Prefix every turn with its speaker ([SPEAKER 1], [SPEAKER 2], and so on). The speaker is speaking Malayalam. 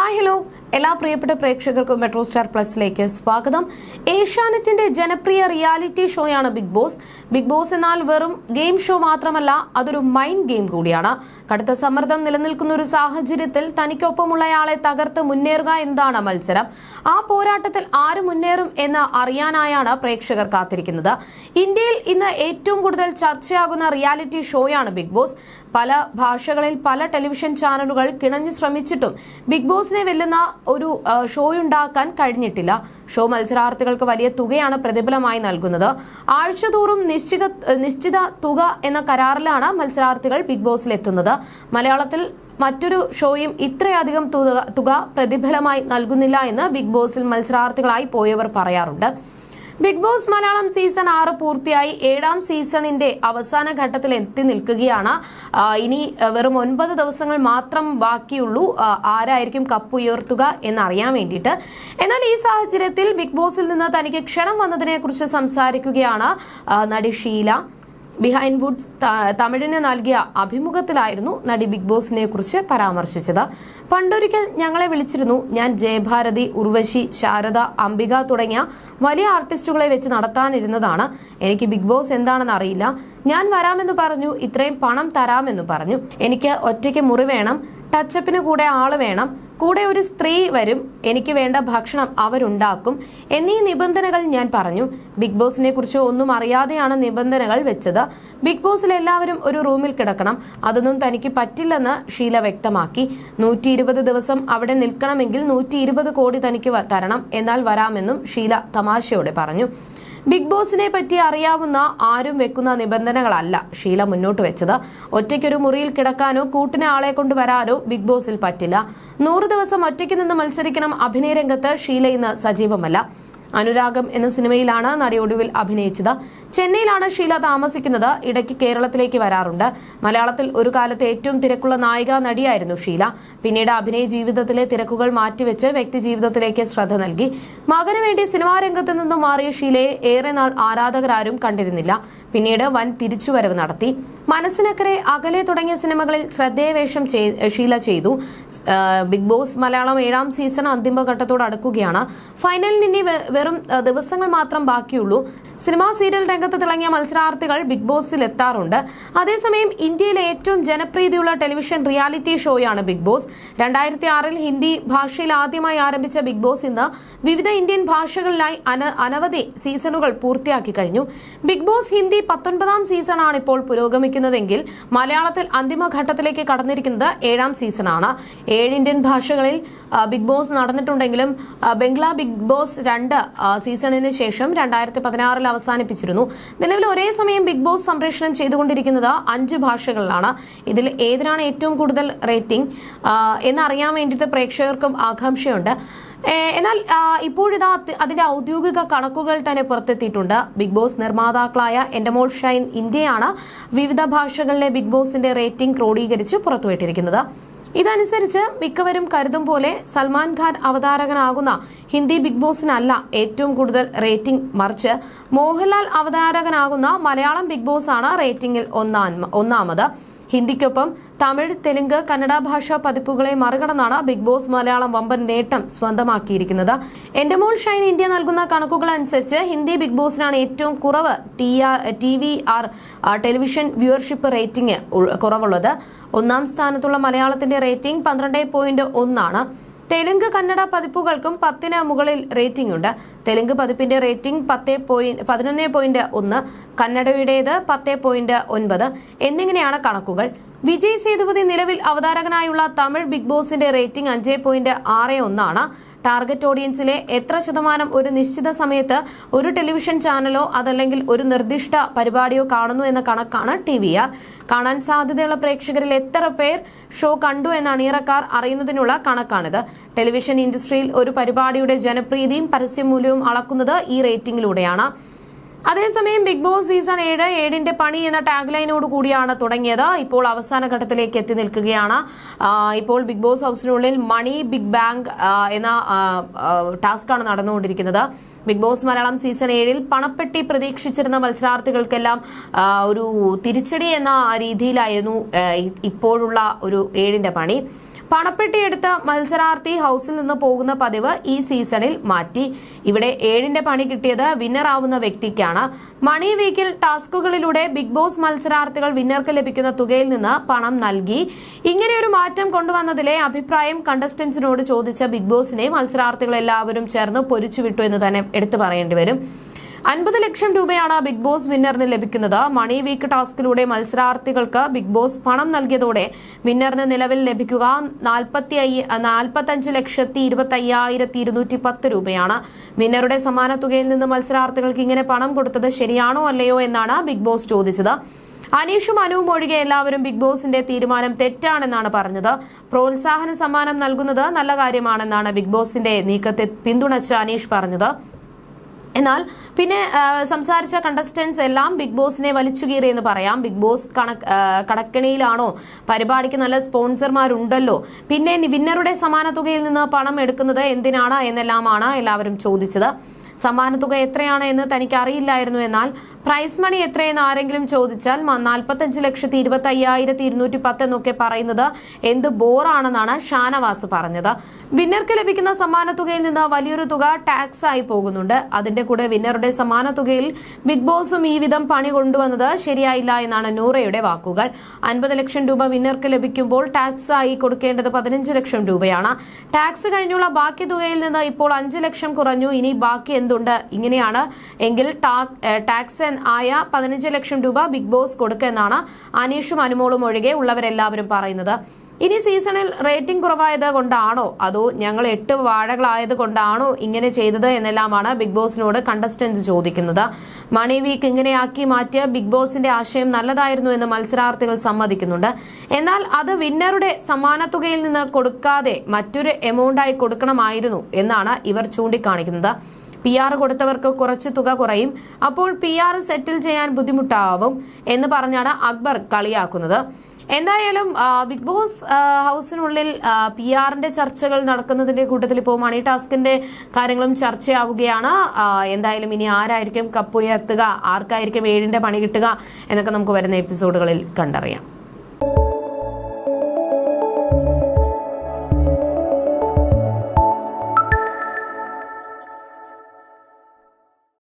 [SPEAKER 1] ഹായ് ഹലോ എല്ലാ പ്രിയപ്പെട്ട പ്രേക്ഷകർക്കും മെട്രോ സ്റ്റാർ പ്ലസിലേക്ക് സ്വാഗതം. ഏഷ്യാനെറ്റിന്റെ ജനപ്രിയ റിയാലിറ്റി ഷോയാണ് ബിഗ് ബോസ് ബിഗ് ബോസ് എന്നാൽ വെറും ഗെയിം ഷോ മാത്രമല്ല അതൊരു മൈൻഡ് ഗെയിം കൂടിയാണ്. കടുത്ത സമ്മർദ്ദം നിലനിൽക്കുന്ന ഒരു സാഹചര്യത്തിൽ തനിക്കൊപ്പമുള്ളയാളെ തകർത്ത് മുന്നേറുക എന്നതാണ് മത്സരം. ആ പോരാട്ടത്തിൽ ആര് മുന്നേറും എന്ന് അറിയാനായാണ് പ്രേക്ഷകർ കാത്തിരിക്കുന്നത്. ഇന്ത്യയിൽ ഇന്ന് ഏറ്റവും കൂടുതൽ ചർച്ചയാകുന്ന റിയാലിറ്റി ഷോയാണ് ബിഗ് ബോസ് പല ഭാഷകളിൽ പല ടെലിവിഷൻ ചാനലുകൾ കിണഞ്ഞു ശ്രമിച്ചിട്ടും ബിഗ് ബോസിനെ വെല്ലുന്ന ഒരു ഷോയുണ്ടാക്കാൻ കഴിഞ്ഞിട്ടില്ല. ഷോ മത്സരാർത്ഥികൾക്ക് വലിയ തുകയാണ് പ്രതിഫലമായി നൽകുന്നത്. ആഴ്ചതോറും നിശ്ചിത നിശ്ചിത തുക എന്ന കരാറിലാണ് മത്സരാർത്ഥികൾ ബിഗ് ബോസിൽ എത്തുന്നത് മലയാളത്തിൽ മറ്റൊരു ഷോയും ഇത്രയധികം തുക പ്രതിഫലമായി നൽകുന്നില്ല എന്ന് ബിഗ് ബോസിൽ മത്സരാർത്ഥികളായി പോയവർ പറയാറുണ്ട്. ബിഗ് ബോസ് മലയാളം സീസൺ ആറ് പൂർത്തിയായി. ഏഴാം സീസണിന്റെ അവസാന ഘട്ടത്തിൽ എത്തി നിൽക്കുകയാണ്. ഇനി വെറും ഒൻപത് ദിവസങ്ങൾ മാത്രം ബാക്കിയുള്ളൂ. ആരായിരിക്കും കപ്പ് ഉയർത്തുക എന്നറിയാൻ വേണ്ടിയിട്ട്. എന്നാൽ ഈ സാഹചര്യത്തിൽ ബിഗ് ബോസിൽ നിന്ന് തനിക്ക് ക്ഷണം വന്നതിനെ കുറിച്ച് സംസാരിക്കുകയാണ് നടി ഷീല. ബിഹൈൻഡ് വുഡ്സ് തമിഴിന് നൽകിയ അഭിമുഖത്തിലായിരുന്നു നടി ബിഗ് ബോസിനെ കുറിച്ച് പരാമർശിച്ചത്. പണ്ടൊരിക്കൽ ഞങ്ങളെ വിളിച്ചിരുന്നു. ഞാൻ ജയഭാരതി ഉർവശി ശാരദ അംബിക തുടങ്ങിയ വലിയ ആർട്ടിസ്റ്റുകളെ വെച്ച് നടത്താനിരുന്നതാണ്. എനിക്ക് ബിഗ് ബോസ് എന്താണെന്ന് അറിയില്ല. ഞാൻ വരാമെന്ന് പറഞ്ഞു. ഇത്രയും പണം തരാമെന്ന് പറഞ്ഞു. എനിക്ക് ഒറ്റയ്ക്ക് മുറി വേണം. ടച്ചപ്പിന് കൂടെ ആൾ വേണം. കൂടെ ഒരു സ്ത്രീ വരും. എനിക്ക് വേണ്ട ഭക്ഷണം അവരുണ്ടാക്കും. എന്നീ നിബന്ധനകൾ ഞാൻ പറഞ്ഞു. ബിഗ് ബോസിനെ കുറിച്ച് ഒന്നും അറിയാതെയാണ് നിബന്ധനകൾ വെച്ചത്. ബിഗ് ബോസിൽ എല്ലാവരും ഒരു റൂമിൽ കിടക്കണം. അതൊന്നും തനിക്ക് പറ്റില്ലെന്ന് ഷീല വ്യക്തമാക്കി. നൂറ്റി ഇരുപത് ദിവസം അവിടെ നിൽക്കണമെങ്കിൽ നൂറ്റി ഇരുപത് കോടി തനിക്ക് തരണം. എന്നാൽ വരാമെന്നും ഷീല തമാശയോടെ പറഞ്ഞു. ബിഗ് ബോസിനെ പറ്റി അറിയാവുന്ന ആരും വെക്കുന്ന നിബന്ധനകളല്ല ഷീല മുന്നോട്ട് വെച്ചത്. ഒറ്റയ്ക്കൊരു മുറിയിൽ കിടക്കാനോ കൂട്ടിന് ആളെ കൊണ്ടുവരാനോ ബിഗ് ബോസിൽ പറ്റില്ല. നൂറ് ദിവസം ഒറ്റയ്ക്ക് നിന്ന് മത്സരിക്കണം അഭിനയ രംഗത്ത് ഷീല ഇന്ന് സജീവമല്ല. അനുരാഗം എന്ന സിനിമയിലാണ് നടി ഒടുവിൽ അഭിനയിച്ചത്. ചെന്നൈയിലാണ് ഷീല താമസിക്കുന്നത്. ഇടയ്ക്ക് കേരളത്തിലേക്ക് വരാറുണ്ട്. മലയാളത്തിൽ ഒരു കാലത്ത് ഏറ്റവും തിരക്കുള്ള നായിക നടിയായിരുന്നു ഷീല. പിന്നീട് അഭിനയ ജീവിതത്തിലെ തിരക്കുകൾ മാറ്റിവെച്ച് വ്യക്തി ജീവിതത്തിലേക്ക് ശ്രദ്ധ നൽകി. മകന് വേണ്ടി സിനിമാ രംഗത്ത് നിന്നും മാറിയ ഷീലയെ ഏറെ നാൾ ആരാധകരാരും കണ്ടിരുന്നില്ല. പിന്നീട് വൻ തിരിച്ചുവരവ് നടത്തി. മനസ്സിനക്കരെ അകലെ തുടങ്ങിയ സിനിമകളിൽ ശ്രദ്ധേയവേഷം ഷീല ചെയ്തു. ബിഗ് ബോസ് മലയാളം ഏഴാം സീസൺ അന്തിമഘട്ടത്തോട് അടുക്കുകയാണ്. ഫൈനലിന് ഇനി വെറും ദിവസങ്ങൾ മാത്രം ബാക്കിയുള്ളൂ. സിനിമാ സീരിയൽ രംഗത്ത് തിളങ്ങിയ മത്സരാർത്ഥികൾ ബിഗ് ബോസിൽ എത്താറുണ്ട്. അതേസമയം ഇന്ത്യയിലെ ഏറ്റവും ജനപ്രീതിയുള്ള ടെലിവിഷൻ റിയാലിറ്റി ഷോയാണ് ബിഗ് ബോസ്. രണ്ടായിരത്തി ആറിൽ ഹിന്ദി ഭാഷയിൽ ആദ്യമായി ആരംഭിച്ച ബിഗ് ബോസ് ഇന്ന് വിവിധ ഇന്ത്യൻ ഭാഷകളിലായി അന- അനവധി സീസണുകൾ പൂർത്തിയാക്കി കഴിഞ്ഞു. ബിഗ് ബോസ് ഹിന്ദി പത്തൊൻപതാം സീസണാണ് ഇപ്പോൾ പുരോഗമിക്കുന്നതെങ്കിൽ മലയാളത്തിൽ അന്തിമഘട്ടത്തിലേക്ക് കടന്നിരിക്കുന്നത് ഏഴാം സീസണാണ്. ഏഴ് ഇന്ത്യൻ ഭാഷകളിൽ ബിഗ് ബോസ് നടന്നിട്ടുണ്ടെങ്കിലും ബംഗ്ലാ ബിഗ് ബോസ് രണ്ട് സീസണിന് ശേഷം രണ്ടായിരത്തി പതിനാറിൽ അവസാനിപ്പിച്ചിരുന്നു. നിലവിൽ ഒരേ സമയം ബിഗ് ബോസ് സംപ്രേഷണം ചെയ്തുകൊണ്ടിരിക്കുന്നത് അഞ്ച് ഭാഷകളിലാണ്. ഇതിൽ ഏതിനാണ് ഏറ്റവും കൂടുതൽ റേറ്റിംഗ്? എന്നറിയാൻ വേണ്ടിയിട്ട് പ്രേക്ഷകർക്കും ആകാംക്ഷയുണ്ട്. എന്നാൽ ഇപ്പോഴിതാ അത് അതിന്റെ ഔദ്യോഗിക കണക്കുകൾ തന്നെ പുറത്തെത്തിയിട്ടുണ്ട്. ബിഗ് ബോസ് നിർമ്മാതാക്കളായ എന്റമോൾ ഷൈൻ ഇന്ത്യയാണ് വിവിധ ഭാഷകളിലെ ബിഗ് ബോസിന്റെ റേറ്റിംഗ് ക്രോഡീകരിച്ച് പുറത്തുവിട്ടിരിക്കുന്നത്. ഇതനുസരിച്ച് മിക്കവരും കരുതും പോലെ സൽമാൻ ഖാൻ അവതാരകനാകുന്ന ഹിന്ദി ബിഗ് ബോസിനല്ല ഏറ്റവും കൂടുതൽ റേറ്റിംഗ് മറിച്ച് മോഹൻലാൽ അവതാരകനാകുന്ന മലയാളം ബിഗ് ബോസ് ആണ് റേറ്റിംഗിൽ ഒന്നാം ഒന്നാമത്. ഹിന്ദിക്കൊപ്പം തമിഴ് തെലുങ്ക് കന്നഡ ഭാഷാ പതിപ്പുകളെ മറികടന്നാണ് ബിഗ് ബോസ് മലയാളം വമ്പൻ നേട്ടം സ്വന്തമാക്കിയിരിക്കുന്നത്. എന്റെ മോൾ ഷൈൻ ഇന്ത്യ നൽകുന്ന കണക്കുകൾ അനുസരിച്ച് ഹിന്ദി ബിഗ് ബോസിനാണ് ഏറ്റവും കുറവ് T V R television viewership rating കുറവുള്ളത്. ഒന്നാം സ്ഥാനത്തുള്ള മലയാളത്തിന്റെ റേറ്റിംഗ് പന്ത്രണ്ട് പോയിന്റ് ഒന്നാണ്. തെലുങ്ക് കന്നഡ പതിപ്പുകൾക്കും പത്തിന് മുകളിൽ റേറ്റിംഗ് ഉണ്ട്. തെലുങ്ക് പതിപ്പിന്റെ റേറ്റിംഗ് പത്ത് പോയിന്റ് പതിനൊന്ന് പോയിന്റ് ഒന്ന് കന്നഡയുടേത് പത്ത് പോയിന്റ് ഒൻപത് എന്നിങ്ങനെയാണ് കണക്കുകൾ. വിജയ് സേതുപതി നിലവിൽ അവതാരകനായുള്ള തമിഴ് ബിഗ് ബോസിന്റെ റേറ്റിംഗ് അഞ്ച് പോയിന്റ് ആറ് ഒന്നാണ്. ടാർഗറ്റ് ഓഡിയൻസിലെ എത്ര ശതമാനം ഒരു നിശ്ചിത സമയത്ത് ഒരു ടെലിവിഷൻ ചാനലോ അതല്ലെങ്കിൽ ഒരു നിർദ്ദിഷ്ട പരിപാടിയോ കാണുന്നു എന്ന കണക്കാണ് ടി വി ആർ. കാണാൻ സാധ്യതയുള്ള പ്രേക്ഷകരിൽ എത്ര പേർ ഷോ കണ്ടു എന്ന അണിയറക്കാർ അറിയുന്നതിനുള്ള കണക്കാണിത്. ടെലിവിഷൻ ഇൻഡസ്ട്രിയിൽ ഒരു പരിപാടിയുടെ ജനപ്രീതിയും പരസ്യമൂല്യവും അളക്കുന്നത് ഈ റേറ്റിംഗിലൂടെയാണ്. അതേസമയം ബിഗ് ബോസ് സീസൺ ഏഴ് ഏഴിന്റെ പണി എന്ന ടാഗ് ലൈനോട് കൂടിയാണ് തുടങ്ങിയത്. ഇപ്പോൾ അവസാന ഘട്ടത്തിലേക്ക് എത്തി നിൽക്കുകയാണ്. ഇപ്പോൾ ബിഗ് ബോസ് ഹൗസിനുള്ളിൽ മണി ബിഗ് ബാങ്ക് എന്ന ടാസ്ക്കാണ് നടന്നുകൊണ്ടിരിക്കുന്നത്. ബിഗ് ബോസ് മലയാളം സീസൺ ഏഴിൽ പണപ്പെട്ടി പ്രതീക്ഷിച്ചിരുന്ന മത്സരാർത്ഥികൾക്കെല്ലാം ഒരു തിരിച്ചടി എന്ന രീതിയിലായിരുന്നു ഇപ്പോഴുള്ള ഒരു ഏഴിന്റെ പണി. പണപ്പെട്ടിയെടുത്ത് മത്സരാർത്ഥി ഹൗസിൽ നിന്ന് പോകുന്ന പതിവ് ഈ സീസണിൽ മാറ്റി. ഇവിടെ ഏഴിന്റെ പണി കിട്ടിയത് വിന്നർ ആവുന്ന വ്യക്തിക്കാണ്. മണി വീക്കിൽ ടാസ്കുകളിലൂടെ ബിഗ് ബോസ് മത്സരാർത്ഥികൾ വിന്നർക്ക് ലഭിക്കുന്ന തുകയിൽ നിന്ന് പണം നൽകി. ഇങ്ങനെയൊരു മാറ്റം കൊണ്ടുവന്നതിലെ അഭിപ്രായം കണ്ടസ്റ്റൻസിനോട് ചോദിച്ച ബിഗ് ബോസിനെ മത്സരാർത്ഥികൾ എല്ലാവരും ചേർന്ന് പൊരിച്ചുവിട്ടു എന്ന് തന്നെ എടുത്തു പറയേണ്ടി വരും. അൻപത് ലക്ഷം രൂപയാണ് ബിഗ് ബോസ് വിന്നറിന് ലഭിക്കുന്നത്. മണി വീക്ക് ടാസ്കിലൂടെ മത്സരാർത്ഥികൾക്ക് ബിഗ് ബോസ് പണം നൽകിയതോടെ വിന്നറിന് നിലവിൽ ലഭിക്കുക നാൽപ്പത്തി നാൽപ്പത്തഞ്ച് ലക്ഷത്തി ഇരുപത്തി അയ്യായിരത്തി ഇരുന്നൂറ്റി പത്ത് രൂപയാണ്. വിന്നറുടെ സമാന തുകയിൽ നിന്ന് മത്സരാർത്ഥികൾക്ക് ഇങ്ങനെ പണം കൊടുത്തത് ശരിയാണോ അല്ലയോ എന്നാണ് ബിഗ് ബോസ് ചോദിച്ചത്. അനീഷും അനുവും ഒഴികെ എല്ലാവരും ബിഗ് ബോസിന്റെ തീരുമാനം തെറ്റാണെന്നാണ് പറഞ്ഞത്. പ്രോത്സാഹന സമ്മാനം നൽകുന്നത് നല്ല കാര്യമാണെന്നാണ് ബിഗ് ബോസിന്റെ നീക്കത്തെ പിന്തുണച്ച അനീഷ് പറഞ്ഞത്. എന്നാൽ പിന്നെ സംസാരിച്ച കണ്ടസ്റ്റൻസ് എല്ലാം ബിഗ് ബോസിനെ വലിച്ചു എന്ന് പറയാം. ബിഗ് ബോസ് കടക്കണിയിലാണോ? പരിപാടിക്ക് നല്ല സ്പോൺസർമാരുണ്ടല്ലോ. പിന്നെ വിന്നറുടെ സമാന തുകയിൽ നിന്ന് പണം എടുക്കുന്നത് എന്തിനാണ്? എന്നെല്ലാമാണ് എല്ലാവരും ചോദിച്ചത്. സമ്മാന തുക എത്രയാണ് എന്ന് തനിക്ക് അറിയില്ലായിരുന്നു എന്നാൽ പ്രൈസ് മണി എത്രയെന്ന് ആരെങ്കിലും ചോദിച്ചാൽ നാൽപ്പത്തഞ്ച് ലക്ഷത്തി ഇരുപത്തി അയ്യായിരത്തി ഇരുന്നൂറ്റി പത്ത് എന്നൊക്കെ പറയുന്നത് എന്ത് ബോറാണെന്നാണ് ഷാനവാസ് പറഞ്ഞത്. വിന്നർക്ക് ലഭിക്കുന്ന സമ്മാന തുകയിൽ നിന്ന് വലിയൊരു തുക ടാക്സ് ആയി പോകുന്നുണ്ട്. അതിന്റെ കൂടെ വിന്നറുടെ സമ്മാന തുകയിൽ ബിഗ് ബോസും ഈ വിധം പണി കൊണ്ടുവന്നത് ശരിയായില്ല എന്നാണ് നൂറയുടെ വാക്കുകൾ. അൻപത് ലക്ഷം രൂപ വിന്നർക്ക് ലഭിക്കുമ്പോൾ ടാക്സ് ആയി കൊടുക്കേണ്ടത് പതിനഞ്ച് ലക്ഷം രൂപയാണ്. ടാക്സ് കഴിഞ്ഞുള്ള ബാക്കി തുകയിൽ നിന്ന് ഇപ്പോൾ അഞ്ച് ലക്ഷം കുറഞ്ഞു. ഇനി ബാക്കി എന്തുണ്ട്? ഇങ്ങനെയാണ് എങ്കിൽ ടാക്സ് ആയ പതിനഞ്ച് ലക്ഷം രൂപ ബിഗ് ബോസ് കൊടുക്കുമെന്നാണ് അനീഷും അനുമോളും ഒഴികെ ഉള്ളവരെല്ലാവരും പറയുന്നത്. ഇനി സീസണിൽ റേറ്റിംഗ് കുറവായത് കൊണ്ടാണോ? അതോ ഞങ്ങൾ എട്ട് വാഴകളായത് കൊണ്ടാണോ ഇങ്ങനെ ചെയ്തത് എന്നെല്ലാമാണ് ബിഗ് ബോസിനോട് കണ്ടസ്റ്റന്റ് ചോദിക്കുന്നത്. മണി വീക്ക് ഇങ്ങനെയാക്കി മാറ്റിയ ബിഗ് ബോസിന്റെ ആശയം നല്ലതായിരുന്നു എന്ന് മത്സരാർത്ഥികൾ സമ്മതിക്കുന്നുണ്ട്. എന്നാൽ അത് വിന്നറുടെ സമ്മാനത്തുകയിൽ നിന്ന് കൊടുക്കാതെ മറ്റൊരു എമൗണ്ടായി കൊടുക്കണമായിരുന്നു എന്നാണ് ഇവർ ചൂണ്ടിക്കാണിക്കുന്നത്. പി ആർ കൊടുത്തവർക്ക് കുറച്ച് തുക കുറയും. അപ്പോൾ പി ആർ സെറ്റിൽ ചെയ്യാൻ ബുദ്ധിമുട്ടാവും എന്ന് പറഞ്ഞാണ് അക്ബർ കളിയാക്കുന്നത്. എന്തായാലും ബിഗ് ബോസ് ഹൗസിനുള്ളിൽ പി ആറിന്റെ ചർച്ചകൾ നടക്കുന്നതിന്റെ കൂട്ടത്തിൽ ഇപ്പോൾ മണി ടാസ്കിന്റെ കാര്യങ്ങളും ചർച്ചയാവുകയാണ്. എന്തായാലും ഇനി ആരായിരിക്കും കപ്പ് ഉയർത്തുക ആർക്കായിരിക്കും ഏഴിന്റെ പണി കിട്ടുക എന്നൊക്കെ നമുക്ക് വരുന്ന എപ്പിസോഡുകളിൽ കണ്ടറിയാം.